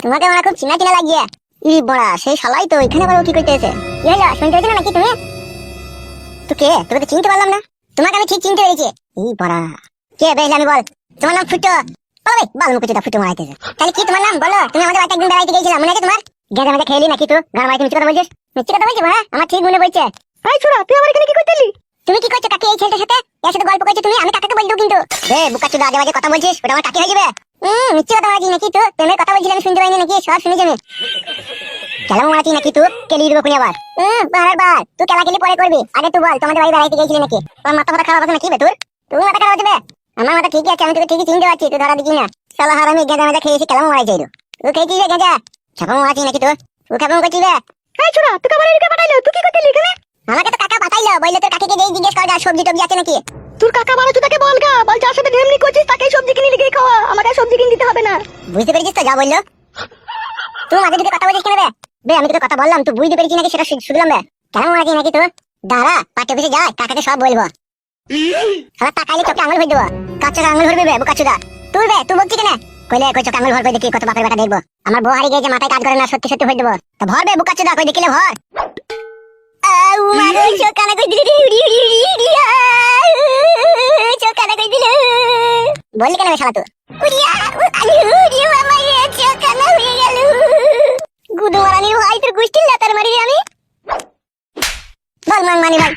তোমাকে আমার খুব চিনা চিনা লাগিয়ে। ই বড়া সেই শালাই তো এখানে আবার কি করতে এসে কি হলো শুনতে পেয়েছ না নাকি তুমি? তো কে? তোকে তো চিনতে পারলাম না। তোমাকে আমি ঠিক চিনতে পেরেছি। ই বড়া। কে বেশ আমি বল। তোমার নাম ফুটো। বলবে বাল মুখে যেটা ফুটো মারাইতেছে। তাহলে কি তোমার নাম? বলো। তুমি আমাদের বাড়িতে একদিন বেড়াইতে গেছিলাম মনে আছে তোমার? গেঁজা মেজা খেলি নাকি তো? গান মারাইতে মিথ্যে কথা বলছিস? মিথ্যে কথা বলছিস হ্যাঁ আমার ঠিক মনে পড়ছে। এই ছোড়া তুই আমার এখানে কি করতেলি? তুমি কি করছ কাকি এই ছেলেটার সাথে? এর সাথে গল্প করছ তুমি? আমি কাকাকে বলব কিন্তু। এ বুকা চুদা আজে বাজে কথা বলছিস? ওটা আমার কাকি হয়ে যাবে। হুম মিথ্যে কথা মারাচ্ছিস নাকি তুই? প্রেমের কথা বলছিস শুনতে পাইনি নাকি? সব শুনেছি আমি কেলাম মারাচ্ছিস নাকি তুই? কেলি দেবো কোনি আবার। হুম বারবার। বার তুই কেলা কেলি পরে করবি। আগে তুই বল তোমাদের বাড়ি বেড়াইতে গেছিলি নাকি? তোর মাথা ফাটা খারাপ আছে নাকি বে তোর মাথা খারাপ হচ্ছে আমার মাথা ঠিকই আছে আমি তোকে ঠিকই চিনতে পারছি তুই ধরা দিচ্ছি না। শালা হারামি গেঁজা মেজা খেয়েছি কেলাম মারাই চাইলো তুই খেয়েছিস রে গেঁজা? ছাপা মারাচ্ছিস নাকি তুই তুই কেমন করছিস বে? এই ছোড়া তুই কাবার এদিকে পাঠাইলো? তুই কি করছিস এখানে? আমাকে তো কাকা পাঠাইলো তোর কাকিকে যেই জিজ্ঞেস করা সবজি টবজি আছে নাকি? তোর কাকা বাবা তুই তাকে বল গা বল যার সাথে ঢেমনি করছিস তাকে সবজি কিনে লিখে খাওয়া আমাকে আর সবজি কিনে দিতে হবে না বুঝতে পেরেছিস তো যা বলল? তুই মাঝে ঢুকে কথা বলছিস কেন বে বে, আমি তোকে কথা বললাম, তুই বুঝতে পেরেছিস নাকি সেটা শুনলাম বে কেমন মারাচ্ছিস নাকি তুই? দাঁড়া পাঠ্য অফিসে যায় কাকাকে সব বলব। সারা তাকাইলে চোখে আঙুল ভরে দেবো। কাচ্চা আঙুল ভরবি বে, বুকা চুদা? তুই বে, তুই বলছিস কেন? কইলে কই চোখে আঙুল ভরবে দেখি, কত বাপের বেটা দেখব। আমার বউ হারিয়ে গেছে মাথায় কাজ করে না, সত্যি সত্যি ভরে দেবো। তা ভরবে বুকা চুদা, কই দেখিলে ভর। আউ বললি কেন বে, শালা তুই?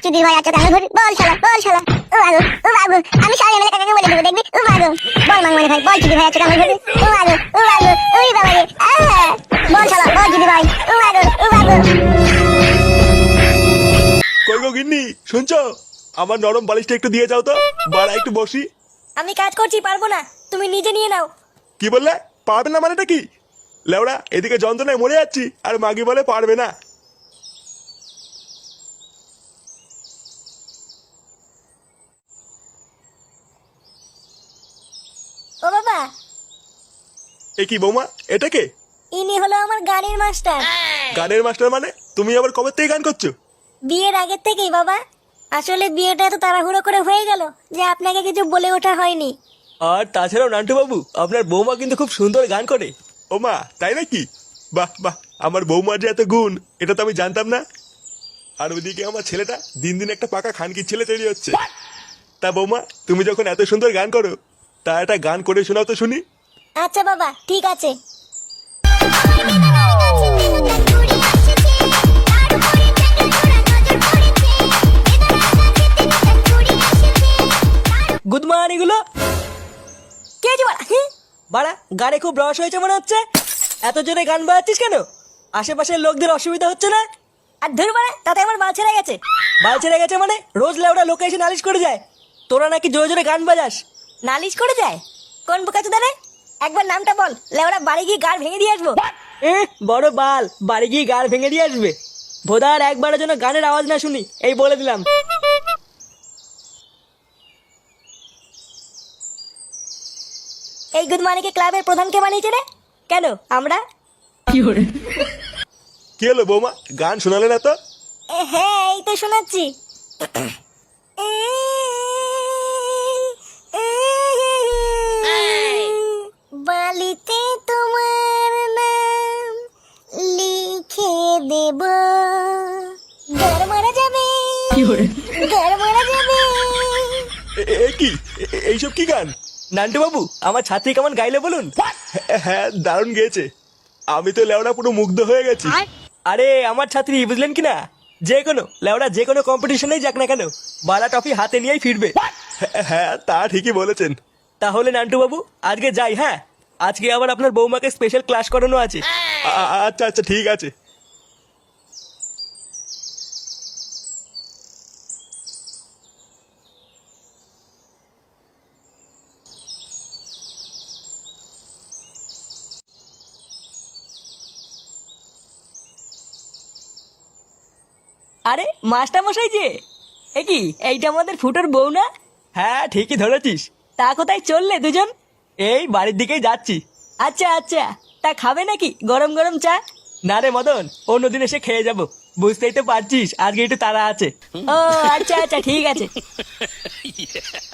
চুদির ভাই কানে ধরি বল শালা বল শালা। ও বাগো ও বাগো আমি এমএলএ কাকাকে বলে দেবো দেখবি? ও বাগো বল ভাই বল চুদির ভাই কানে ধরি ও বাগো ও বাগো ওই বাবা রে বল শালা বল চুদির ভাই ও বাগো ও বাগো কই গো গিন্নি শুনছো? আমার নরম বালিশটা একটু দিয়ে যাও তো। বাড়া একটু বসি। আমি কাজ করছি পারব না। তুমি নিজে নিয়ে নাও। কি বললে? পারবে না মানেটা কি? লেওড়া এদিকে যন্ত্রণায় মরে যাচ্ছি আর মাগি বলে পারবে না ও বাবা এ কি বৌমা? এটা কে? ইনি হলো আমার গানের মাস্টার। গানের মাস্টার মানে? তুমি আবার কবে থেকে গান করছ? বিয়ের আগের থেকেই বাবা। আসলে বিয়েটা এত তাড়াহুড়ো করে হয়ে গেল যে আপনাকে কিছু বলে ওঠা হয়নি। আর তাছাড়াও নান্টু বাবু আপনার বৌমা কিন্তু খুব সুন্দর গান করে। ও মা তাই নাকি? বাহ বাহ আমার বৌমার যে এত গুণ এটা তো আমি জানতাম না। আর ওদিকে আমার ছেলেটা দিন দিন একটা পাকা খানকির ছেলে তৈরি হচ্ছে। তা বৌমা তুমি যখন এত সুন্দর গান করো তা একটা গান করে শোনাও তো শুনি। আচ্ছা বাবা ঠিক আছে। গুড মর্নিংগুলো। কে যে বাড়া হ্যাঁ? বাড়া গানে খুব রস হয়েছে মনে হচ্ছে। এত জোরে গান বাজাচ্ছিস কেন? আশেপাশের লোকদের অসুবিধা হচ্ছে না? আর ধর বাড়া তাতে আমার মাল ছেড়ে গেছে। বাল ছেড়ে গেছে মানে? রোজ লেওড়া লোকে এসে নালিশ করে যায়। তোরা নাকি জোরে জোরে গান বাজাস। নালিশ করে যায়? কোন বোকা চোদারে একবার নামটা বল। লেওড়া বাড়ি গিয়ে গাড় ভেঙে দিয়ে আসব। বড় বাল বাড়ি গিয়ে গার ভেঙে দিয়ে আসবে। ভোদার একবারের জন্য গানের আওয়াজ না শুনি এই বলে দিলাম। এই গুড গুদমানিকে ক্লাবের প্রধানকে বানিয়েছে রে। কেন আমরা? কি হরে হলো বৌমা গান শোনালে না তো? হ্যাঁ এই তো শোনাচ্ছি। দেব। ঘর মারা যাবে। ঘর মারা যাবে। এ- কি? এইসব কি গান? নান্টু বাবু আমার ছাত্রী কেমন গাইলে বলুন? হ্যাঁ, হ্যাঁ দারুণ গেয়েছে। আমি তো লেওড়া পুরো মুগ্ধ হয়ে গেছি। আরে? আমার ছাত্রী বুঝলেন কি না? যে কোনো লেওড়া যে কোনো কম্পিটিশনেই যাক না কেন বালা টফি হাতে নিয়েই ফিরবে। হ্যাঁ, হ্যাঁ তা ঠিকই বলেছেন। তাহলে নান্টু বাবু আজকে যাই হ্যাঁ? আজকে আবার আপনার বৌমাকে স্পেশাল ক্লাস করানো আছে। আ- আচ্ছা আচ্ছা ঠিক আছে। আরে মাস্টার মশাই যে। এ কি এইটা আমাদের ফুটোর বউ না? হ্যাঁ ঠিকই ধরেছিস। তা কোথায় চললে দুজন? এই বাড়ির দিকেই যাচ্ছি। আচ্ছা আচ্ছা তা খাবে নাকি গরম গরম চা? না রে মদন অন্যদিন এসে খেয়ে যাব। বুঝতেই তো পারছিস আজকে একটু তারা আছে। ও আচ্ছা আচ্ছা ঠিক আছে।